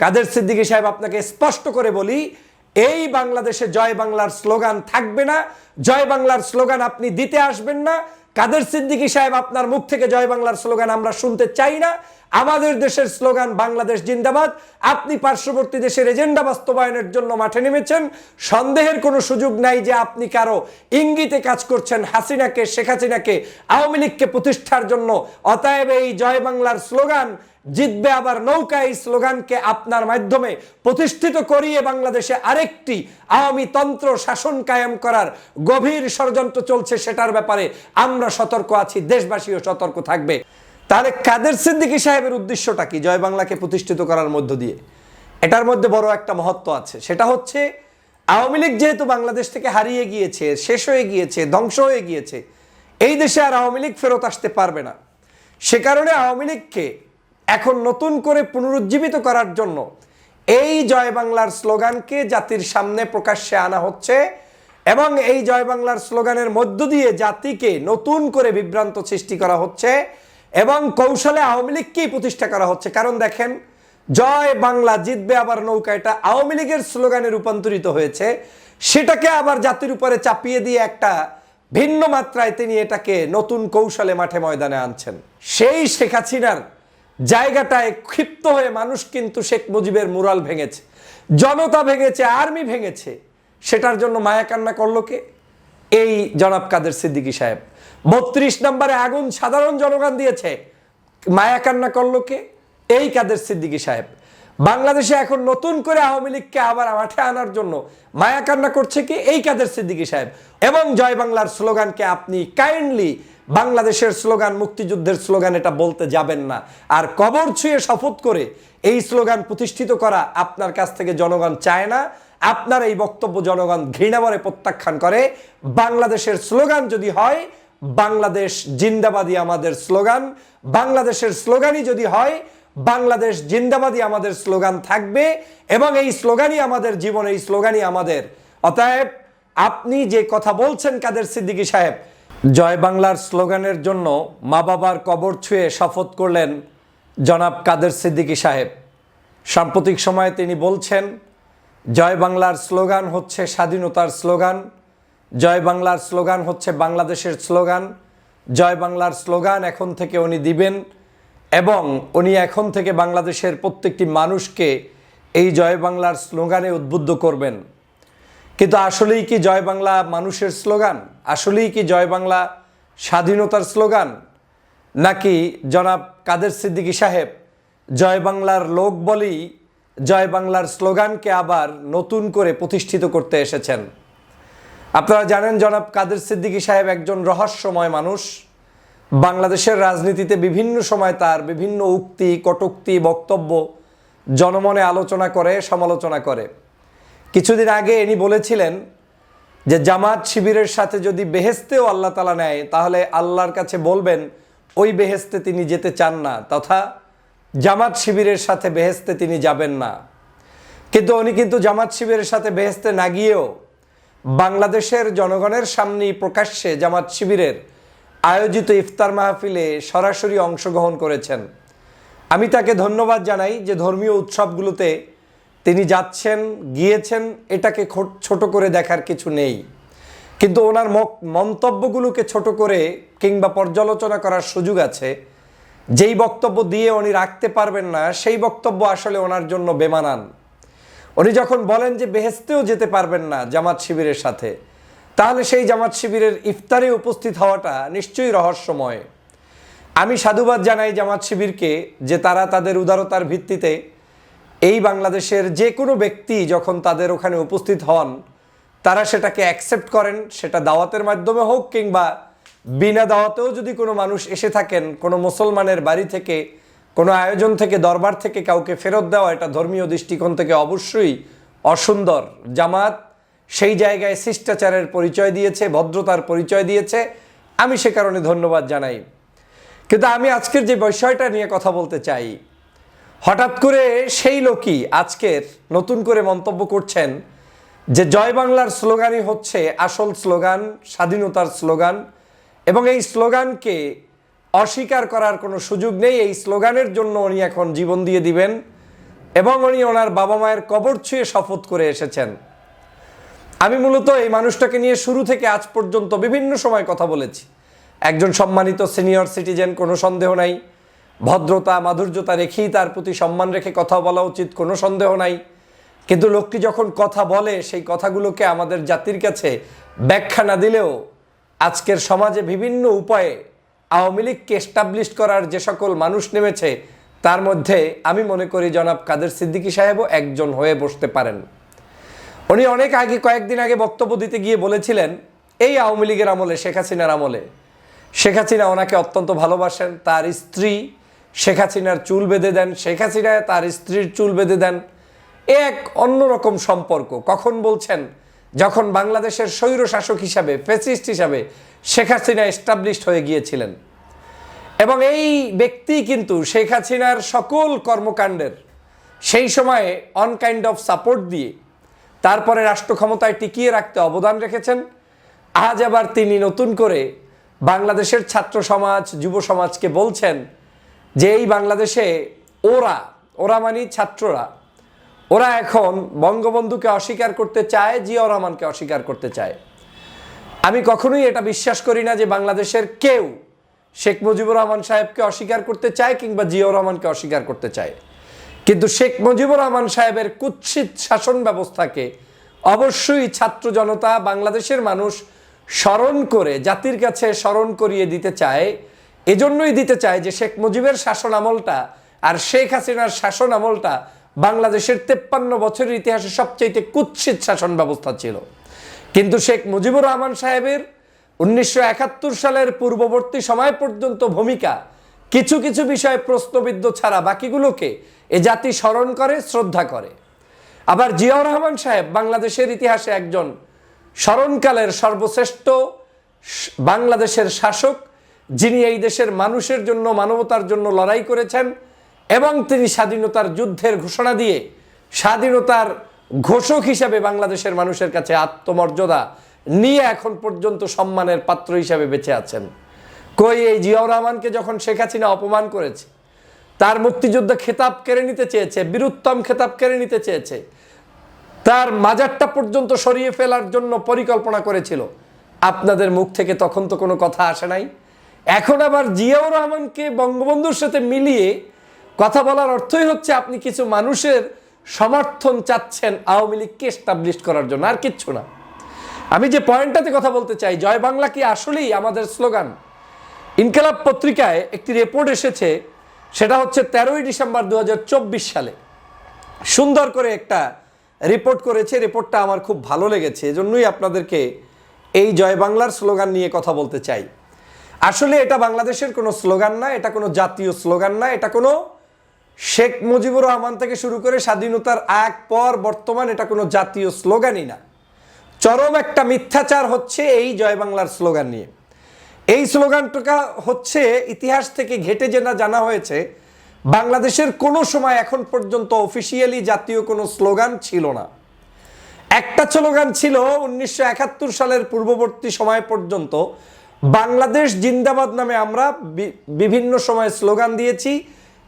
কাদের সিদ্দিকী সাহেব আপনাকে স্পষ্ট করে বলি, এই বাংলাদেশে জয় বাংলার স্লোগান থাকবে না, জয় বাংলার স্লোগান আপনি দিতে আসবেন না, কাদের সিদ্দিকী সাহেব আপনার মুখ থেকে জয় বাংলার স্লোগান আমরা শুনতে চাই না, আমাদের দেশের স্লোগান বাংলাদেশ জিন্দাবাদ, আপনি পার্শ্ববর্তী দেশের এজেন্ডা বাস্তবায়নের জন্য মাঠে নেমেছেন, সন্দেহের কোনো সুযোগ নাই যে আপনি কারও ইঙ্গিতে কাজ করছেন হাসিনাকে, শেখ হাসিনাকে, আওয়ামী লীগকে প্রতিষ্ঠার জন্য, অতএব এই জয় বাংলার স্লোগান জিতবে আবার নৌকা এই স্লোগানকে আপনার মাধ্যমে প্রতিষ্ঠিত করিয়ে বাংলাদেশে আরেকটি আওয়ামী তন্ত্র শাসন কায়েম করার গভীর ষড়যন্ত্র চলছে সেটার ব্যাপারে আমরা সতর্ক আছি, দেশবাসীও সতর্ক থাকবে। তাহলে কাদের সিদ্দিকী সাহেবের উদ্দেশ্যটা কি? জয় বাংলাকে প্রতিষ্ঠিত করার মধ্য দিয়ে। এটার মধ্যে বড় একটা মহত্ব আছে, সেটা হচ্ছে আওয়ামী লীগ যেহেতু বাংলাদেশ থেকে হারিয়ে গিয়েছে, শেষ হয়ে গিয়েছে, ধ্বংস হয়ে গিয়েছে, এই দেশে আর আওয়ামী লীগ ফেরত আসতে পারবে না। সে কারণে আওয়ামী লীগকে এখন নতুন করে পুনরুজ্জীবিত করার জন্য এই জয় বাংলার স্লোগানকে জাতির সামনে প্রকাশ্যে আনা হচ্ছে এবং এই জয় বাংলার স্লোগানের মধ্য দিয়ে জাতিকে নতুন করে বিভ্রান্ত সৃষ্টি করা হচ্ছে এবং কৌশলে আওয়ামী লীগকেই প্রতিষ্ঠা করা হচ্ছে। কারণ দেখেন, জয় বাংলা জিতবে আবার নৌকা এটা আওয়ামী লীগের স্লোগানে রূপান্তরিত হয়েছে। সেটাকে আবার জাতির উপরে চাপিয়ে দিয়ে একটা ভিন্ন মাত্রায় তিনি এটাকে নতুন কৌশলে মাঠে ময়দানে আনছেন। সেই শেখ হাসিনার জায়গাটায় ক্ষিপ্ত হয়ে মানুষ কিন্তু শেখ মুজিবের মুরাল ভেঙেছে, জনতা ভেঙেছে, আর্মি ভেঙেছে। সেটার জন্য মায়া কান্না করল কে? এই জনাব কাদের সিদ্দিকী সাহেব। বত্রিশ নম্বরে আগুন সাধারণ জনগণ দিয়েছে। মায়া কান্না করল কে? এই কাদের সিদ্দিকী সাহেব। বাংলাদেশে এখন নতুন করে আওয়ামী লীগকে আবার মাঠে আনার জন্য মায়া কান্না করছে কি? এই কাদের সিদ্দিকী সাহেব। এবং জয় বাংলার স্লোগানকে আপনি কাইন্ডলি বাংলাদেশের স্লোগান, মুক্তিযুদ্ধের স্লোগান এটা বলতে যাবেন না। আর কবর ছুঁয়ে শপথ করে এই স্লোগান প্রতিষ্ঠিত করা আপনার কাছ থেকে জনগণ চায় না। আপনার এই বক্তব্য জনগণ ঘৃণাবরে প্রত্যাখ্যান করে। বাংলাদেশের স্লোগান যদি হয়, বাংলাদেশ জিন্দাবাদী আমাদের স্লোগান। বাংলাদেশের স্লোগানই যদি হয়, বাংলাদেশ জিন্দাবাদী আমাদের স্লোগান থাকবে এবং এই স্লোগানই আমাদের জীবন, এই স্লোগানই আমাদের। অতএব আপনি যে কথা বলছেন কাদের সিদ্দিকী সাহেব জয় বাংলার স্লোগানের জন্য মা বাবার কবর ছুঁয়ে শপথ করলেন জনাব কাদের সিদ্দিকী সাহেব। সাম্প্রতিক সময়ে তিনি বলছেন, জয় বাংলার স্লোগান হচ্ছে স্বাধীনতার স্লোগান, জয় বাংলার স্লোগান হচ্ছে বাংলাদেশের স্লোগান, জয় বাংলার স্লোগান এখন থেকে উনি দিবেন এবং উনি এখন থেকে বাংলাদেশের প্রত্যেকটি মানুষকে এই জয় বাংলার স্লোগানে উদ্বুদ্ধ করবেন। কিন্তু আসলেই কি জয় বাংলা মানুষের স্লোগান? আসলেই কি জয় বাংলা স্বাধীনতার স্লোগান? নাকি জনাব কাদের সিদ্দিকী সাহেব, জয় বাংলার লোক বলেই জয় বাংলার স্লোগানকে আবার নতুন করে প্রতিষ্ঠিত করতে এসেছেন? আপনারা জানেন জনাব কাদের সিদ্দিকী সাহেব একজন রহস্যময় মানুষ। বাংলাদেশের রাজনীতিতে বিভিন্ন সময় তার বিভিন্ন উক্তি, কটুক্তি, বক্তব্য জনমনে আলোচনা করে, সমালোচনা করে। কিছুদিন আগে ইনি বলেছিলেন যে জামাত শিবিরের সাথে যদি বেহেস্তেও আল্লাহ তালা নেয়, তাহলে আল্লাহর কাছে বলবেন, ওই বেহেস্তে তিনি যেতে চান না। তথা জামাত শিবিরের সাথে বেহেস্তে তিনি যাবেন না। কিন্তু উনি কিন্তু জামাত শিবিরের সাথে বেহেস্তে না গিয়েও বাংলাদেশের জনগণের সামনেই প্রকাশ্যে জামাত শিবিরের আয়োজিত ইফতার মাহফিলে সরাসরি অংশগ্রহণ করেছেন। আমি তাকে ধন্যবাদ জানাই যে ধর্মীয় উৎসবগুলোতে তিনি যাচ্ছেন, গিয়েছেন, এটাকে ছোট করে দেখার কিছু নেই। কিন্তু ওনার মন্তব্যগুলোকে ছোট করে কিংবা পর্যালোচনা করার সুযোগ আছে। যেই বক্তব্য দিয়ে উনি রাখতে পারবেন না, সেই বক্তব্য আসলে ওনার জন্য বেমানান। উনি যখন বলেন যে বেহেস্তেও যেতে পারবেন না জামাত শিবিরের সাথে, তাহলে সেই জামাত শিবিরের ইফতারে উপস্থিত হওয়াটা নিশ্চয়ই রহস্যময়। আমি সাধুবাদ জানাই জামাত শিবিরকে যে তারা তাদের উদারতার ভিত্তিতে এই বাংলাদেশের যে কোনো ব্যক্তি যখন তাদের ওখানে উপস্থিত হন, তারা সেটাকে অ্যাকসেপ্ট করেন, সেটা দাওয়াতের মাধ্যমে হোক কিংবা বিনা দাওয়াতেও যদি কোনো মানুষ এসে থাকেন, কোনো মুসলমানের বাড়ি থেকে, কোনো আয়োজন থেকে, দরবার থেকে কাউকে ফেরত দেওয়া, এটা ধর্মীয় দৃষ্টিকোণ থেকে অবশ্যই অসুন্দর। জামাত সেই জায়গায় শিষ্টাচারের পরিচয় দিয়েছে, ভদ্রতার পরিচয় দিয়েছে। আমি সে কারণে ধন্যবাদ জানাই। কিন্তু আমি আজকের যে বিষয়টা নিয়ে কথা বলতে চাই হঠাৎ করে সেই লোকই আজকের নতুন করে মন্তব্য করছেন যে জয় বাংলার স্লোগানই হচ্ছে আসল স্লোগান, স্বাধীনতার স্লোগান এবং এই স্লোগানকে অস্বীকার করার কোনো সুযোগ নেই। এই স্লোগানের জন্য উনি এখন জীবন দিয়ে দিবেন এবং উনি ওনার বাবা মায়ের কবর ছুঁয়ে শপথ করে এসেছেন। আমি মূলত এই মানুষটাকে নিয়ে শুরু থেকে আজ পর্যন্ত বিভিন্ন সময় কথা বলেছি। একজন সম্মানিত সিনিয়র সিটিজেন, কোনো সন্দেহ নাই। ভদ্রতা, মাধুর্যতা রেখেই তার প্রতি সম্মান রেখে কথা বলা উচিত, কোনো সন্দেহ নাই। কিন্তু লোকটি যখন কথা বলে, সেই কথাগুলোকে আমাদের জাতির কাছে ব্যাখ্যা না দিলেও আজকের সমাজে বিভিন্ন উপায়ে আওয়ামী লীগকে এস্টাবলিশ করার যে সকল মানুষ নেমেছে, তার মধ্যে আমি মনে করি জনাব কাদের সিদ্দিকী সাহেবও একজন হয়ে বসতে পারেন। উনি অনেক আগে, কয়েকদিন আগে বক্তব্য দিতে গিয়ে বলেছিলেন, এই আওয়ামী লীগের আমলে, শেখ হাসিনার আমলে, শেখ হাসিনা ওনাকে অত্যন্ত ভালোবাসেন, তার স্ত্রী শেখ হাসিনার চুল বেঁধে দেন, শেখ হাসিনা তার স্ত্রীর চুল বেঁধে দেন। এক অন্যরকম সম্পর্ক। কখন বলছেন? যখন বাংলাদেশের স্বৈর শাসক হিসাবে ফেসিস্ট হিসাবে শেখ হাসিনা এস্টাবলিশড হয়ে গিয়েছিলেন। এবং এই ব্যক্তি কিন্তু শেখ হাসিনার সকল কর্মকাণ্ডের সেই সময়ে অন কাইন্ড অফ সাপোর্ট দিয়ে তারপরে রাষ্ট্র ক্ষমতায় টিকিয়ে রাখতে অবদান রেখেছেন। আজ আবার তিনি নতুন করে বাংলাদেশের ছাত্র সমাজ, যুব সমাজকে বলছেন যে এই বাংলাদেশে ওরা ওরা মানে ছাত্ররা, ওরা এখন বঙ্গবন্ধুকে অস্বীকার করতে চায়, জিয়াউর রহমানকে অস্বীকার করতে চায়। আমি কখনোই এটা বিশ্বাস করি না যে বাংলাদেশের কেউ শেখ মুজিবুর রহমান সাহেবকে অস্বীকার করতে চায় কিংবা জিয়াউর রহমানকে অস্বীকার করতে চায়। কিন্তু শেখ মুজিবুর রহমান সাহেবের কুৎসিত শাসন ব্যবস্থাকে অবশ্যই ছাত্র জনতা, বাংলাদেশের মানুষ স্মরণ করে, জাতির কাছে স্মরণ করিয়ে দিতে চায় এজন্যই দিতে চায় যে শেখ মুজিবের শাসন আমলটা আর শেখ হাসিনার শাসন আমলটা বাংলাদেশের তেপ্পান্ন বছরের ইতিহাসে সবচেয়ে কুৎসিত শাসন ব্যবস্থা ছিল। কিন্তু শেখ মুজিবুর রহমান সাহেবের উনিশশো একাত্তর সালের পূর্ববর্তী সময় পর্যন্ত ভূমিকা কিছু কিছু বিষয়ে প্রশ্নবিদ্ধ ছাড়া বাকিগুলোকে এ জাতি স্মরণ করে, শ্রদ্ধা করে। আবার জিয়াউর রহমান সাহেব বাংলাদেশের ইতিহাসে একজন স্মরণকালের সর্বশ্রেষ্ঠ বাংলাদেশের শাসক যিনি এই দেশের মানুষের জন্য, মানবতার জন্য লড়াই করেছেন এবং তিনি স্বাধীনতার যুদ্ধের ঘোষণা দিয়ে স্বাধীনতার ঘোষক হিসাবে বাংলাদেশের মানুষের কাছে আত্মমর্যাদা নিয়ে এখন পর্যন্ত সম্মানের পাত্র হিসাবে বেঁচে আছেন। কই এই জিয়াউর রহমানকে যখন শেখ হাসিনা অপমান করেছে, তার মুক্তিযুদ্ধ খেতাব কেড়ে নিতে চেয়েছে, বীরুত্তম খেতাব কেড়ে নিতে চেয়েছে, তার মাজারটা পর্যন্ত সরিয়ে ফেলার জন্য পরিকল্পনা করেছিল, আপনাদের মুখ থেকে তখন তো কোনো কথা আসে নাই? এখন আবার জিয়াউর রহমানকে বঙ্গবন্ধুর সাথে মিলিয়ে কথা বলার অর্থই হচ্ছে আপনি কিছু মানুষের সমর্থন চাচ্ছেন আওয়ামী লীগকে এস্টাবলিশ করার জন্য, আর কিচ্ছু না। আমি যে পয়েন্টটাতে কথা বলতে চাই, জয় বাংলা কি আসলেই আমাদের স্লোগান? ইনকালাব পত্রিকায় একটি রিপোর্ট এসেছে, সেটা হচ্ছে তেরোই ডিসেম্বর দু হাজার চব্বিশ সালে। সুন্দর করে একটা রিপোর্ট করেছে রিপোর্টটা আমার খুব ভালো লেগেছে, এজন্যই আপনাদেরকে এই জয় বাংলার স্লোগান নিয়ে কথা বলতে চাই। আসলে এটা বাংলাদেশের কোনো স্লোগান না, এটা কোনো জাতীয় স্লোগান না, এটা কোনো শেখ মুজিবুর রহমান থেকে শুরু করে স্বাধীনতার আগ পর বর্তমান এটা কোনো জাতীয় স্লোগানই না। চরম একটা মিথ্যাচার হচ্ছে এই জয় বাংলার স্লোগান নিয়ে। এই স্লোগানটা হচ্ছে ইতিহাস থেকে ঘেটে জেনা জানা হয়েছে, বাংলাদেশের কোনো সময় এখন পর্যন্ত অফিসিয়ালি জাতীয় কোনো স্লোগান ছিল না। একটা স্লোগান ছিল উনিশশো একাত্তর সালের পূর্ববর্তী সময় পর্যন্ত বাংলাদেশ জিন্দাবাদ নামে আমরা বিভিন্ন সময় স্লোগান দিয়েছি।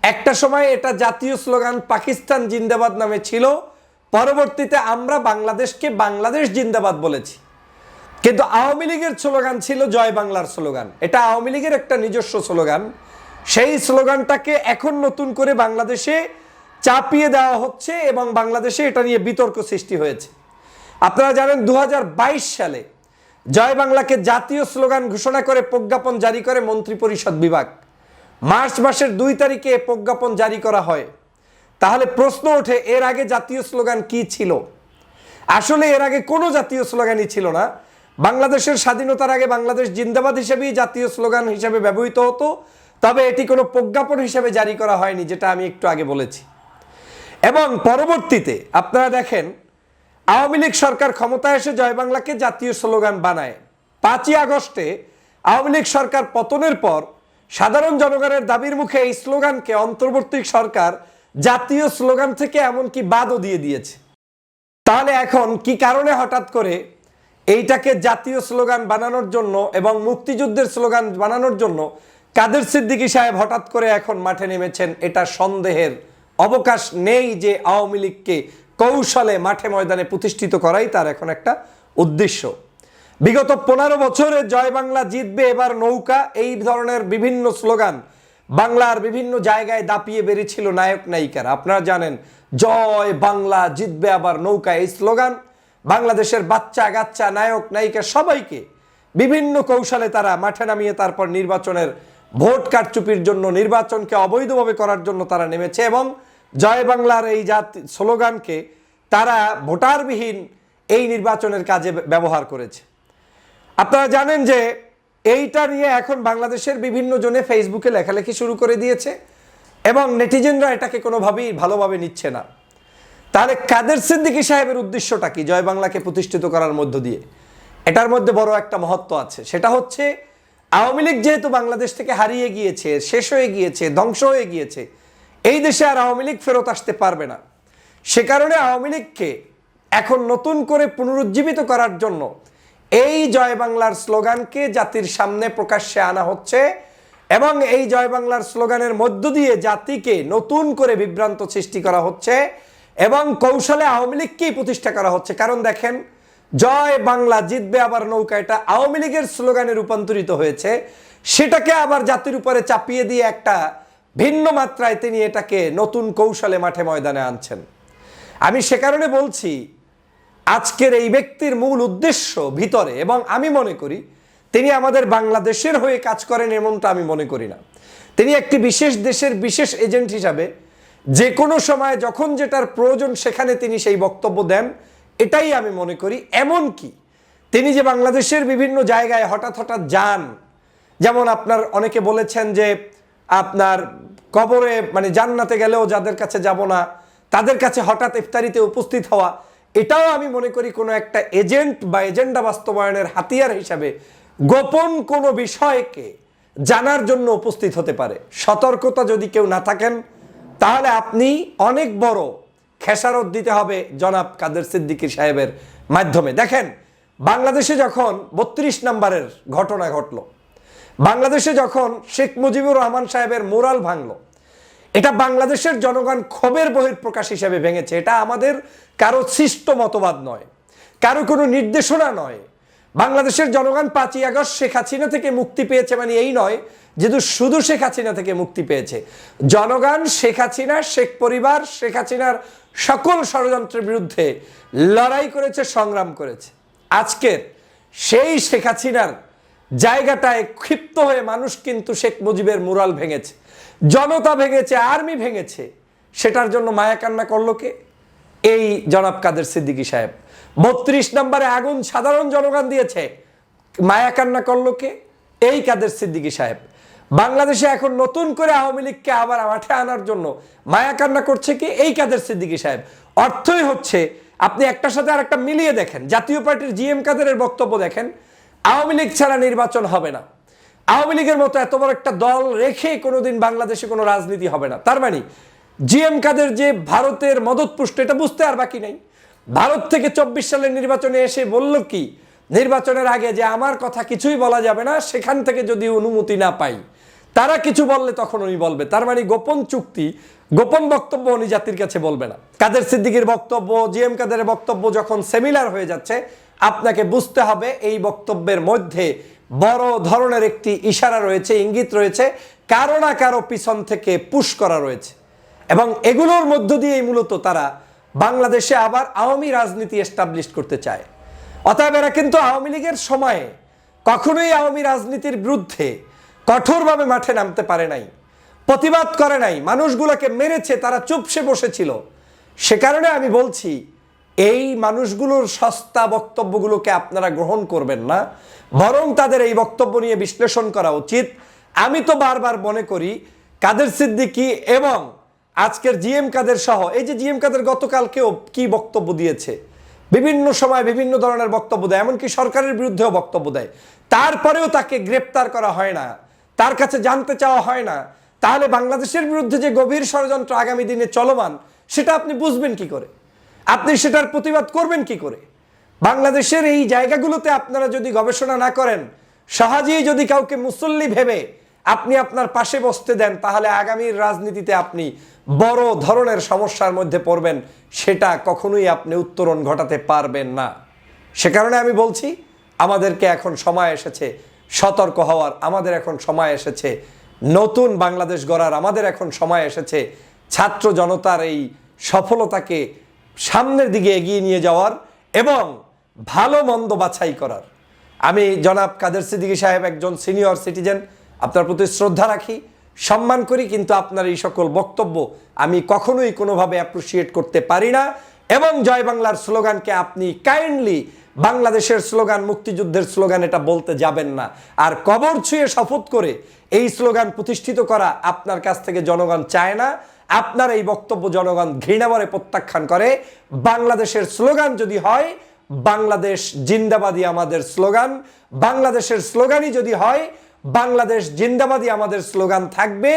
একটা সময় এটা জাতীয় স্লোগান পাকিস্তান জিন্দাবাদ নামে ছিল। পরবর্তীতে আমরা বাংলাদেশকে বাংলাদেশ জিন্দাবাদ বলেছি। কিন্তু আওয়ামী লীগের স্লোগান ছিল জয় বাংলার স্লোগান। এটা আওয়ামী লীগের একটা নিজস্ব স্লোগান। সেই স্লোগানটাকে এখন নতুন করে বাংলাদেশে চাপিয়ে দেওয়া হচ্ছে এবং বাংলাদেশে এটা নিয়ে বিতর্ক সৃষ্টি হয়েছে। আপনারা জানেন দু হাজার বাইশ সালে জয় বাংলাকে জাতীয় স্লোগান ঘোষণা করে প্রজ্ঞাপন জারি করে মন্ত্রিপরিষদ বিভাগ। মার্চ মাসের দুই তারিখে প্রজ্ঞাপন জারি করা হয়। তাহলে প্রশ্ন ওঠে, এর আগে জাতীয় স্লোগান কি ছিল? আসলে এর আগে কোনো জাতীয় স্লোগানই ছিল না। বাংলাদেশের স্বাধীনতার আগে বাংলাদেশ জিন্দাবাদ হিসেবেই জাতীয় স্লোগান হিসেবে ব্যবহৃত হতো। তবে এটি কোনো প্রজ্ঞাপন হিসেবে জারি করা হয়নি, যেটা আমি একটু আগে বলেছি। এবং পরবর্তীতে আপনারা দেখেন আওয়ামী লীগ সরকার ক্ষমতায় এসে জয় বাংলাকে জাতীয় স্লোগান বানায়। পাঁচই আগস্টে আওয়ামী লীগ সরকার পতনের পর সাধারণ জনগণের দাবির মুখে এই স্লোগানকে অন্তর্বর্তী সরকার জাতীয় স্লোগান থেকে এমনকি বাদও দিয়ে দিয়েছে। তাহলে এখন কি কারণে হঠাৎ করে এইটাকে জাতীয় স্লোগান বানানোর জন্য এবং মুক্তিযুদ্ধের স্লোগান বানানোর জন্য কাদের সিদ্দিকী সাহেব হঠাৎ করে এখন মাঠে নেমেছেন এটা সন্দেহের অবকাশ নেই যে আওয়ামী লীগকে কৌশলে মাঠে ময়দানে প্রতিষ্ঠিত করাই তার এখন একটা উদ্দেশ্য। বিগত পনেরো বছরে জয় বাংলা জিতবে এবার নৌকা, এই ধরনের বিভিন্ন স্লোগান বাংলার বিভিন্ন জায়গায় দাপিয়ে বেরিয়েছিল নায়ক নায়িকারা। আপনারা জানেন, জয় বাংলা জিতবে আবার নৌকা, এই স্লোগান বাংলাদেশের বাচ্চা গাচ্চা, নায়ক নায়িকা সবাইকে বিভিন্ন কৌশলে তারা মাঠে নামিয়ে তারপর নির্বাচনের ভোট কারচুপির জন্য নির্বাচনকে অবৈধভাবে করার জন্য তারা নেমেছে এবং জয় বাংলার এই জাতি স্লোগানকে তারা ভোটারবিহীন এই নির্বাচনের কাজে ব্যবহার করেছে। আপনারা জানেন যে এইটা নিয়ে এখন বাংলাদেশের বিভিন্ন জনে ফেসবুকে লেখালেখি শুরু করে দিয়েছে এবং নেটিজেনরা এটাকে কোনোভাবেই ভালোভাবে নিচ্ছে না। তাহলে কাদের সিদ্দিকী সাহেবের উদ্দেশ্যটা কি? জয় বাংলাকে প্রতিষ্ঠিত করার মধ্য দিয়ে। এটার মধ্যে বড় একটা মহত্ব আছে। সেটা হচ্ছে আওয়ামী লীগ যেহেতু বাংলাদেশ থেকে হারিয়ে গিয়েছে, শেষ হয়ে গিয়েছে, ধ্বংস হয়ে গিয়েছে, এই দেশে আর আওয়ামী লীগ ফেরত আসতে পারবে না। সে কারণে আওয়ামী লীগকে এখন নতুন করে পুনরুজ্জীবিত করার জন্য এই জয় বাংলার স্লোগানকে জাতির সামনে প্রকাশ্যে আনা হচ্ছে এবং এই জয় বাংলার স্লোগানের মধ্য দিয়ে জাতিকে নতুন করে বিভ্রান্ত সৃষ্টি করা হচ্ছে এবং কৌশলে আওয়ামী লীগকেই প্রতিষ্ঠা করা হচ্ছে। কারণ দেখেন জয় বাংলা, জিতবে আবার নৌকা। এটা আওয়ামী লীগের স্লোগানে রূপান্তরিত হয়েছে। সেটাকে আবার জাতির উপরে চাপিয়ে দিয়ে একটা ভিন্ন মাত্রায় তিনি এটাকে নতুন কৌশলে মাঠে ময়দানে আনছেন। আমি সে কারণে বলছি, আজকের এই ব্যক্তির মূল উদ্দেশ্য ভিতরে, এবং আমি মনে করি তিনি আমাদের বাংলাদেশের হয়ে কাজ করেন এমনটা আমি মনে করি না। তিনি একটি বিশেষ দেশের বিশেষ এজেন্ট হিসাবে যে কোনো সময় যখন যেটার প্রয়োজন সেখানে তিনি সেই বক্তব্য দেন এটাই আমি মনে করি। এমন কি? তিনি যে বাংলাদেশের বিভিন্ন জায়গায় হঠাৎ হঠাৎ যান, যেমন আপনার অনেকে বলেছেন যে আপনার কবরে মানে জান্নাতে গেলেও যাদের কাছে যাব না, তাদের কাছে হঠাৎ ইফতারিতে উপস্থিত হওয়া, এটাও আমি মনে করি কোনো একটা এজেন্ট বা এজেন্ডা বাস্তবায়নের হাতিয়ার হিসাবে গোপন কোনো বিষয়কে জানার জন্য উপস্থিত হতে পারে। সতর্কতা যদি কেউ না থাকেন, তাহলে আপনি অনেক বড় খেসারত দিতে হবে জনাব কাদের সিদ্দিকী সাহেবের মাধ্যমে। দেখেন, বাংলাদেশে যখন বত্রিশ নম্বরের ঘটনা ঘটল, বাংলাদেশে যখন শেখ মুজিবুর রহমান সাহেবের মোরাল ভাঙল, এটা বাংলাদেশের জনগণ ক্ষোভের বহির্প্রকাশ হিসেবে ভেঙেছে। এটা আমাদের কারও সৃষ্ট মতবাদ নয়, কারও কোনো নির্দেশনা নয়। বাংলাদেশের জনগণ পাঁচই আগস্ট শেখ হাসিনা থেকে মুক্তি পেয়েছে মানে এই নয় যেহেতু শুধু শেখ হাসিনা থেকে মুক্তি পেয়েছে। জনগণ, শেখ হাসিনা, শেখ পরিবার, শেখ হাসিনার সকল ষড়যন্ত্রের বিরুদ্ধে লড়াই করেছে, সংগ্রাম করেছে। আজকের সেই শেখ হাসিনার জায়গাটায় ক্ষিপ্ত হয়ে মানুষ কিন্তু শেখ মুজিবের মুরাল ভেঙেছে। জনতা ভেঙেছে, আর্মি ভেঙেছে। সেটার জন্য মায়া কান্না করল কে? এই জনাব কাদের সিদ্দিকী সাহেব। বত্রিশ নম্বরে আগুন সাধারণ জনগণ দিয়েছে। মায়া কান্না করল কে? এই কাদের সিদ্দিকী সাহেব। বাংলাদেশে এখন নতুন করে আওয়ামী লীগকে আবার মাঠে আনার জন্য মায়া কান্না করছে কি? এই কাদের সিদ্দিকী সাহেব। অর্থই হচ্ছে, আপনি একটার সাথে আর একটা মিলিয়ে দেখেন। জাতীয় পার্টির জিএম কাদেরের বক্তব্য দেখেন, আওয়ামী লীগ ছাড়া নির্বাচন হবে না। আওয়ামী লীগের মতো এত বড় একটা দল রেখে কোনোদিন বাংলাদেশে কোনো রাজনীতি হবে না। তার মানে জিএম কাদের যে ভারতের মদতপুষ্ট, এটা বুঝতে আর বাকি নাই। ভারত থেকে চব্বিশ সালের নির্বাচনে এসে বলল কি, নির্বাচনের আগে যে আমার কথা কিছুই বলা যাবে না, সেখান থেকে যদি অনুমতি না পাই, তারা কিছু বললে তখন উনি বলবে। তার মানে গোপন চুক্তি, গোপন বক্তব্য উনি জাতির কাছে বলবে না। কাদের সিদ্দিকির বক্তব্য জি এম কাদের বক্তব্য যখন সেমিলার হয়ে যাচ্ছে, আপনাকে বুঝতে হবে এই বক্তব্যের মধ্যে বড় ধরনের একটি ইশারা রয়েছে, ইঙ্গিত রয়েছে, কারও না কারও পিছন থেকে পুশ করা রয়েছে। এবং এগুলোর মধ্য দিয়েই মূলত তারা বাংলাদেশে আবার আওয়ামী রাজনীতি এস্টাবলিশ করতে চায়। অতএব এরা কিন্তু আওয়ামী লীগের সময়ে কখনোই আওয়ামী রাজনীতির বিরুদ্ধে কঠোরভাবে মাঠে নামতে পারে নাই, প্রতিবাদ করে নাই, মানুষগুলোকে মেরেছে, তারা চুপসে বসেছিল। সে কারণে আমি বলছি, এই মানুষগুলোর সস্তা বক্তব্যগুলোকে আপনারা গ্রহণ করবেন না, বরং তাদের এই বক্তব্য নিয়ে বিশ্লেষণ করা উচিত। আমি তো বারবার মনে করি, কাদের সিদ্দিকী এবং আজকের জিএম কাদের সহ, এই যে জিএম কাদের গতকালকেও কি বক্তব্য দিয়েছে? বিভিন্ন সময় বিভিন্ন ধরনের বক্তব্য দেয়, এমনকি সরকারের বিরুদ্ধেও বক্তব্য দেয়। তারপরেও তাকে গ্রেপ্তার করা হয় না। তার কাছে জানতে চাওয়া হয় না। তাহলে বাংলাদেশের বিরুদ্ধে যে গভীর ষড়যন্ত্র আগামী দিনে চলমান, সেটা আপনি বুঝবেন কি করে? আপনি সেটার প্রতিবাদ করবেন কি করে? বাংলাদেশের এই জায়গাগুলোতে আপনারা যদি গবেষণা না করেন, সহজেই যদি কাউকে মুসল্লি ভেবে আপনি আপনার পাশে বসতে দেন, তাহলে আগামীর রাজনীতিতে আপনি বড় ধরনের সমস্যার মধ্যে পড়বেন, সেটা কখনোই আপনি উত্তরণ ঘটাতে পারবেন না। সে কারণে আমি বলছি, আমাদেরকে এখন সময় এসেছে সতর্ক হওয়ার, আমাদের এখন সময় এসেছে নতুন বাংলাদেশ গড়ার, আমাদের এখন সময় এসেছে ছাত্র জনতার এই সফলতাকে সামনের দিকে এগিয়ে নিয়ে যাওয়ার এবং ভালো মন্দ বাছাই করার। আমি জনাব কাদের সিদ্দিকী সাহেব একজন সিনিয়র সিটিজেন আপনার প্রতি শ্রদ্ধা রাখি, সম্মান করি, কিন্তু আপনার এই সকল বক্তব্য আমি কখনোই কোনোভাবে অ্যাপ্রিসিয়েট করতে পারি না। এবং জয় বাংলার স্লোগানকে আপনি কাইন্ডলি বাংলাদেশের স্লোগান, মুক্তিযুদ্ধের স্লোগান এটা বলতে যাবেন না। আর কবর ছুঁয়ে শপথ করে এই স্লোগান প্রতিষ্ঠিত করা আপনার কাছ থেকে জনগণ চায় না। আপনার এই বক্তব্য জনগণ ঘৃণাভরে প্রত্যাখ্যান করে। বাংলাদেশের স্লোগান যদি হয়, বাংলাদেশ জিন্দাবাদী আমাদের স্লোগান। বাংলাদেশের স্লোগানই যদি হয় বাংলাদেশ জিন্দাবাদী আমাদের স্লোগান থাকবে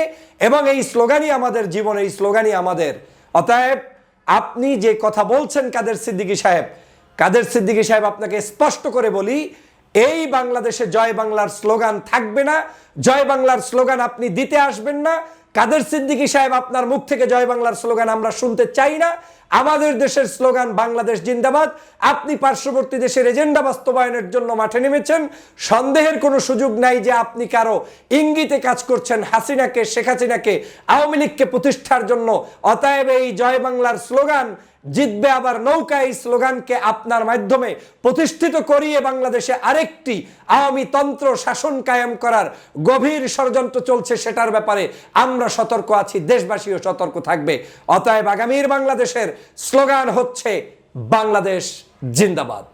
এবং এই স্লোগানই আমাদের জীবনে, এই স্লোগানই আমাদের। অতএব আপনি যে কথা বলছেন কাদের সিদ্দিকী সাহেব, কাদের সিদ্দিকী সাহেব আপনাকে স্পষ্ট করে বলি, এই বাংলাদেশে জয় বাংলার স্লোগান থাকবে না, জয় বাংলার স্লোগান আপনি দিতে আসবেন না, কাদের সিদ্দিকী সাহেব আপনার মুখ থেকে জয় বাংলার স্লোগান আমরা শুনতে চাই না আমাদের দেশের স্লোগান বাংলাদেশ জিন্দাবাদ। আপনি পার্শ্ববর্তী দেশের এজেন্ডা বাস্তবায়নের জন্য মাঠে নেমেছেন। সন্দেহের কোনো সুযোগ নাই যে আপনি কারও ইঙ্গিতে কাজ করছেন হাসিনাকে, শেখ হাসিনাকে, আওয়ামী লীগকে প্রতিষ্ঠার জন্য। অতএব এই জয় বাংলার স্লোগান জিতবে আবার নৌকা এই স্লোগানকে আপনার মাধ্যমে প্রতিষ্ঠিত করিয়ে বাংলাদেশে আরেকটি আওয়ামী তন্ত্র শাসন কায়েম করার গভীর ষড়যন্ত্র চলছে সেটার ব্যাপারে আমরা সতর্ক আছি, দেশবাসীও সতর্ক থাকবে। অতএব আগামীর বাংলাদেশের স্লোগান হচ্ছে বাংলাদেশ জিন্দাবাদ।